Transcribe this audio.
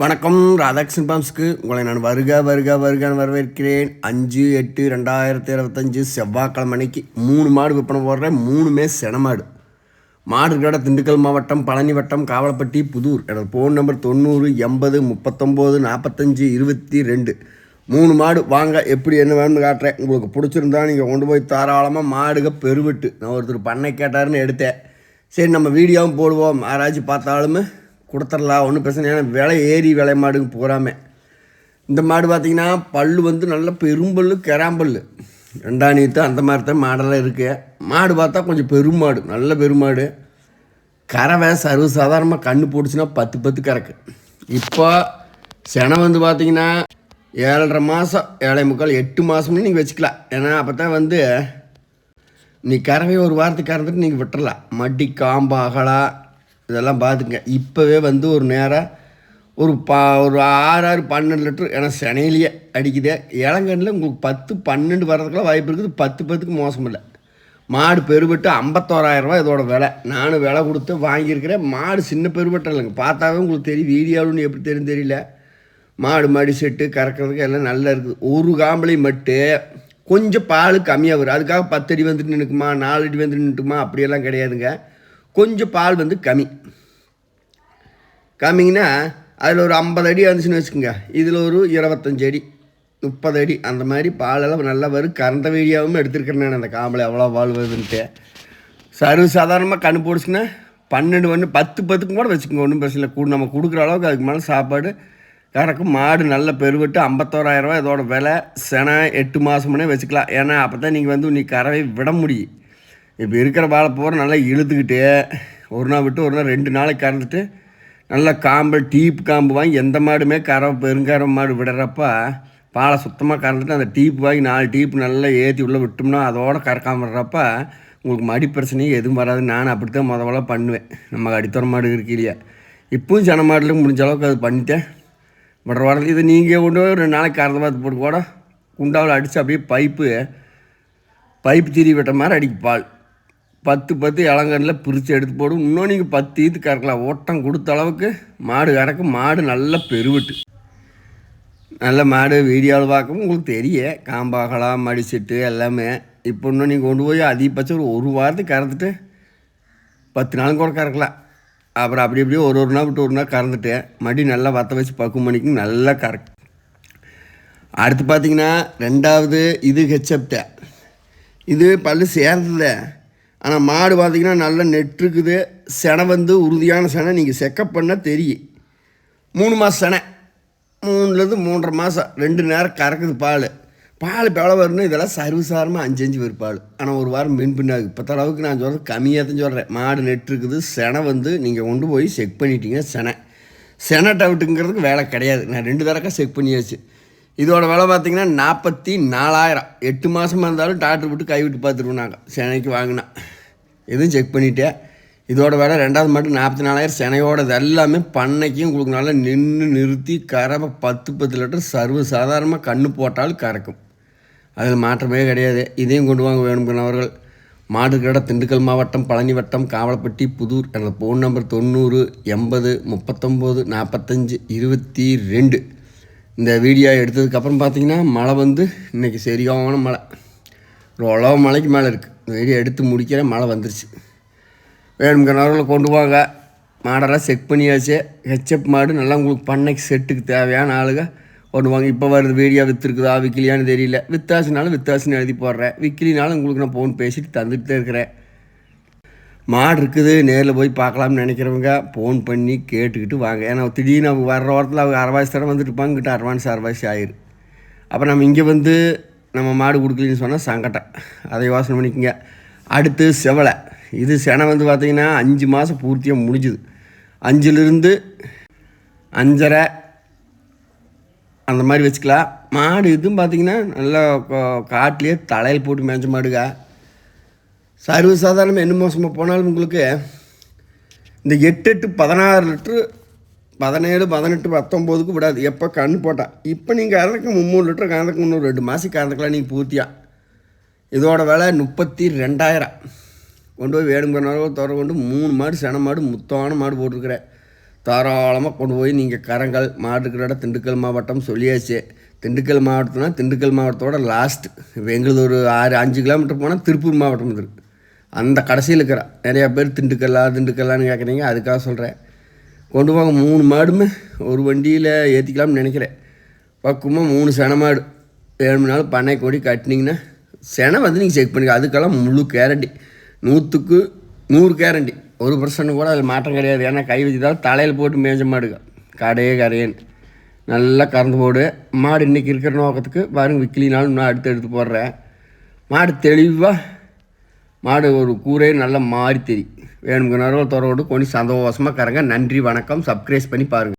வணக்கம் ராதாகிருஷ்ணன் பாம்ஸ்க்கு. உங்களை நான் வருக வருக வருகன்னு வரவேற்கிறேன். அஞ்சு எட்டு ரெண்டாயிரத்தி இருபத்தஞ்சு செவ்வாய்க்கிழமை அன்னைக்கு மூணு மாடு விற்பனை போடுறேன். மூணுமே செனமாடு மாடு. கடை திண்டுக்கல் மாவட்டம் பழனி வட்டம் காவலப்பட்டி புதூர். எனது ஃபோன் நம்பர் தொண்ணூறு எண்பது முப்பத்தொம்போது நாற்பத்தஞ்சு இருபத்தி ரெண்டு. மூணு மாடு வாங்க எப்படி என்ன வேணும்னு காட்டுறேன். உங்களுக்கு பிடிச்சிருந்தா நீங்கள் கொண்டு போய் தாராளமாக மாடுக பெருவிட்டு. நான் ஒருத்தர் பண்ணை கேட்டாருன்னு எடுத்தேன். சரி நம்ம வீடியோவும் போடுவோம். யாராச்சும் பார்த்தாலுமே கொடுத்துடலாம் ஒன்றும் பிரச்சனை ஏன்னா விலை ஏறி விலை மாடுங்க பூராமே இந்த மாடு பார்த்தீங்கன்னா பல்லு வந்து நல்ல பெரும்பல் கெராம்பல் ரெண்டாம் நீத்து அந்த மாதிரி தான் மாடெல்லாம் இருக்குது மாடு பார்த்தா கொஞ்சம் பெருமாடு நல்ல பெருமாடு கறவை சர்வ சாதாரணமாக கண்ணு போட்டுச்சுன்னா பத்து பத்து கறக்கு. இப்போ செனை வந்து பார்த்தீங்கன்னா ஏழரை மாதம் ஏழை முக்கால் எட்டு மாதம்னு நீங்கள் வச்சுக்கலாம். ஏன்னா அப்போ தான் வந்து நீ கறவை ஒரு வாரத்துக்கு கறந்துட்டு நீங்கள் விட்டுறலாம். மட்டி காம்பு அகலா இதெல்லாம் பார்த்துங்க இப்போவே வந்து ஒரு நேரம் ஒரு பா ஒரு ஆறு ஆறு பன்னெண்டு லிட்டர் ஏன்னா செனையிலேயே அடிக்குதே. இளங்கண்ணில் உங்களுக்கு பத்து பன்னெண்டு வரதுக்கெல்லாம் வாய்ப்பு இருக்குது. பத்து பத்துக்கு மோசம் இல்லை. மாடு பெருபட்டு ஐம்பத்தோராயிரரூவா இதோட விலை. நானும் விலை கொடுத்து வாங்கியிருக்கிறேன். மாடு சின்ன பெருபட்டம் இல்லைங்க. பார்த்தாவே உங்களுக்கு தெரியும். வீடியோன்னு எப்படி தெரியும் தெரியல. மாடு மாடி செட்டு கறக்கிறதுக்கு எல்லாம் நல்லா இருக்குது. ஒரு காம்பளை மட்டும் கொஞ்சம் பால் கம்மியாக வரும். அதுக்காக பத்தடி வந்துட்டு நின்றுக்குமா நாலு அடி வந்துட்டு நின்றுக்குமா அப்படியெல்லாம் கிடையாதுங்க. கொஞ்சம் பால் வந்து கம்மி. கம்மிங்கன்னா அதில் ஒரு ஐம்பது அடி வந்துச்சுன்னு வச்சுக்கோங்க. இதில் ஒரு இருபத்தஞ்சு அடி முப்பது அடி அந்த மாதிரி பாலெல்லாம் நல்லா வரும். கறந்த வீடியோவும் எடுத்திருக்கிறேன் நான் அந்த காம்பளை எவ்வளோ பால் வருதுன்ட்டு. சர்வ சாதாரணமாக கண்ணு போடுச்சுன்னா பன்னெண்டு ஒன்று பத்து பத்துக்கும் கூட வச்சுக்கோங்க. ஒன்றும் பிரச்சனை இல்லை. நம்ம கொடுக்குற அளவுக்கு அதுக்கு மேலே சாப்பாடு. கறக்கும் மாடு நல்ல பெருவிட்டு ஐம்பத்தோராயிரரூவா இதோட விலை செனை எட்டு மாதமுன்னே வச்சுக்கலாம். ஏன்னா அப்போ தான் நீங்கள் வந்து நீ கறவை விட முடியும். இப்போ இருக்கிற வாழை பூரா நல்லா இழுத்துக்கிட்டு ஒரு நாள் விட்டு ஒரு நாள் ரெண்டு நாளைக்கு கறந்துட்டு நல்லா காம்பு டீப் காம்பு வாங்கி எந்த மாடுமே கறவை பெருங்கற மாடு விடுறப்ப பாலை சுத்தமாக கறந்துட்டு அந்த டீப் வாங்கி நாலு டீப் நல்லா ஏற்றி உள்ளே விட்டோம்னா அதோட கறக்காம விடுறப்ப உங்களுக்கு மடி பிரச்சனையும் எதுவும் வராது. நான் அப்படி தான் முதல்ல பண்ணுவேன். நம்ம அடித்தர மாடு இருக்கு இல்லையா? இப்பவும் ஜன மாடுல முடிஞ்ச அளவுக்கு அது பண்ணிட்டேன். விடுற வாரத்தில் இது நீங்கள் கொண்டு போய் ரெண்டு நாளைக்கு கறந்து பார்த்து போட்டு கூட குண்டாவில் அடித்து அப்படியே பைப்பு பைப்பு திரி விட்ட மாதிரி அடிக்கு பால். பத்து பத்து இளங்கண்ணில் பிரித்து எடுத்து போடும். இன்னும் நீங்கள் பத்து ஈத்து கறக்கலாம். ஓட்டம் கொடுத்த அளவுக்கு மாடு கறக்கும் மாடு நல்ல பெருவிட்டு. நல்ல மாடு வீடியோவில் பார்க்கவும் உங்களுக்கு தெரிய காம்பாகலாம் மடிச்சிட்டு எல்லாமே. இப்போ இன்னும் நீங்கள் கொண்டு போய் அதிகபட்சம் ஒரு ஒரு வாரத்துக்கு கறந்துட்டு பத்து நாளும் கூட கறக்கலாம். அப்புறம் அப்படி அப்படியே ஒரு ஒரு நாள் விட்டு ஒரு நாள் கறந்துட்டு மடி நல்லா வத்த வச்சு பக்குவம் மணிக்கும் நல்லா கறக்கு. அடுத்து பார்த்தீங்கன்னா ரெண்டாவது இது ஹெச்எப்ட இது பல்லு சேர்ந்ததில்லை ஆனால் மாடு பார்த்தீங்கன்னா நல்ல நெட்டுருக்குது செனை வந்து உறுதியான செனை. நீங்கள் செக்கப் பண்ணால் தெரியும். மூணு மாதம் செனை. மூணுலேருந்து மூன்றரை மாதம் ரெண்டு நேரம் கறக்குது பால். பால் இப்போ எவ்வளோ வரும்னு இதெல்லாம் சர்வசாரமாக அஞ்சு அஞ்சு பால். ஆனால் ஒரு வாரம் மென் பின்னாகு இப்போ தளவுக்கு நான் சொல்கிறது கம்மியாக தான் சொல்கிறேன் மாடு நெட் இருக்குது செனை வந்து நீங்கள் கொண்டு போய் செக் பண்ணிட்டீங்க செனை. செனை டவுட்டுங்கிறதுக்கு வேலை கிடையாது. நான் ரெண்டு தடக்கா செக் பண்ணியாச்சு. இதோட விலை பார்த்திங்கன்னா நாற்பத்தி நாலாயிரம். எட்டு மாதமாக இருந்தாலும் டாக்டர் விட்டு கைவிட்டு பார்த்துருவோம் நாங்கள் சென்னைக்கு வாங்கினா. இதுவும் செக் பண்ணிட்டேன். இதோட வேலை ரெண்டாவது மட்டும் நாற்பத்தி நாலாயிரம் செனையோட இது எல்லாமே பண்ணைக்கும் கொடுக்கனால நின்று நிறுத்தி கறவை பத்து பத்து லிட்டர் சர்வ சாதாரணமாக கண்ணு போட்டாலும் கறக்கும். அதில் மாற்றமே கிடையாது. இதையும் கொண்டு வாங்க வேணும்னவர்கள் மாடுகடை திண்டுக்கல் மாவட்டம் பழனி வட்டம் காவலப்பட்டி புதூர் எனது ஃபோன் நம்பர் தொண்ணூறு எண்பது முப்பத்தொம்போது நாற்பத்தஞ்சு இருபத்தி ரெண்டு. இந்த வீடியோ எடுத்ததுக்கப்புறம் பார்த்தீங்கன்னா மழை வந்து இன்றைக்கி சரியான மழை. ஒரு உழவு மலைக்கு மேலே இருக்குது வீடியோ எடுத்து முடிக்கிற மழை வந்துருச்சு. வேணுங்கிறவர்களை கொண்டு வாங்க மாடெல்லாம் செக் பண்ணியாச்சு. ஹெச்எப் மாடு நல்லா உங்களுக்கு பண்ணைக்கு செட்டுக்கு தேவையான ஆளுங்க கொண்டு வாங்க. இப்போ வருது வீடியோ விற்றுருக்குதா விற்கலையான்னு தெரியல. வித்தாசுனாலும் வித்தாசுன்னு எழுதி போடுறேன். விற்கலினாலும் உங்களுக்கு நான் ஃபோன் பேசிட்டு தந்துட்டு தான் இருக்கிறேன். மாடு இருக்குது நேரில் போய் பார்க்கலாம்னு நினைக்கிறவங்க ஃபோன் பண்ணி கேட்டுக்கிட்டு வாங்க. ஏன்னா திடீர்னு அவங்க வர்ற வாரத்தில் அவங்க அரவாசி தரம் வந்துட்டு இருப்பாங்க. கிட்ட அரவான்ஸ் அரவாசி ஆயிரு அப்போ நம்ம இங்கே வந்து நம்ம மாடு கொடுக்கலன்னு சொன்னால் சங்கடம் அதை யோசனை பண்ணிக்கோங்க. அடுத்து செவலை. இது செனை வந்து பார்த்திங்கன்னா அஞ்சு மாதம் பூர்த்தியாக முடிஞ்சுது. அஞ்சிலிருந்து அஞ்சரை அந்த மாதிரி வச்சுக்கலாம். மாடு இதுவும் பார்த்திங்கன்னா நல்லா காட்டிலே காட்டிலேயே தலையில் போட்டு மேய்ச்ச மாடுங்க சர்வசாதாரணமாக என்ன மோசமாக போனாலும் உங்களுக்கு இந்த எட்டு எட்டு பதினாறு லிட்ரு பதினேழு பதினெட்டு பத்தொம்போதுக்கு விடாது. எப்போ கண் போட்டால் இப்போ நீங்கள் கறந்துக்கு மும்மூணு லிட்டர் கறந்துக்கு முந்நூறு ரெண்டு மாதம் கறந்துக்கலாம் நீங்கள் பூர்த்தியாக இதோட விலை முப்பத்தி ரெண்டாயிரம். கொண்டு போய் வேணுங்கிறனால துற கொண்டு மூணு மாடு சென மாடு முத்தான மாடு போட்டிருக்கிறேன் தாராளமாக கொண்டு போய் நீங்கள் கரங்கள் மாடு இருக்கிற இடம் திண்டுக்கல் மாவட்டம் சொல்லியாச்சு. திண்டுக்கல் மாவட்டம்னா திண்டுக்கல் மாவட்டத்தோட லாஸ்ட் இப்போ ஒரு ஆறு அஞ்சு கிலோமீட்டர் போனால் திருப்பூர் மாவட்டம் இருக்குது அந்த கடைசியில் இருக்கிறா. நிறையா பேர் திண்டுக்கல்லா திண்டுக்கல்லான்னு கேட்குறீங்க அதுக்காக சொல்கிறேன் கொண்டு போக மூணு மாடுமே. ஒரு வண்டியில் ஏற்றிக்கலாம்னு நினைக்கிறேன் பக்குவமாக மூணு சென மாடு. ஏழு நாள் பண்ணை கொடி கட்டினீங்கன்னா செனை வந்து நீங்கள் செக் பண்ணிக்க அதுக்கெல்லாம் முழு கேரண்டி நூற்றுக்கு நூறு கேரண்டி ஒரு பர்சன்ட் கூட அதில் மாற்றம் கிடையாது. ஏன்னா கை வச்சுதான் தலையில் போட்டு மேய்ஞ்ச மாடுங்க கடையே கரையேன்னு நல்லா கறந்து போடு. மாடு இன்றைக்கி இருக்கிற நோக்கத்துக்கு பாருங்க விக்கிலினாலும் நான் அடுத்து எடுத்து போடுறேன். மாடு தெளிவாக மாடு ஒரு கூரே நல்லா மாறி தெரியும் வேணுங்கிற நேரம் துறவோடு கொஞ்சம் சந்தோஷமாக கறங்க நன்றி வணக்கம். சப்ஸ்கிரைஸ் பண்ணி பாருங்கள்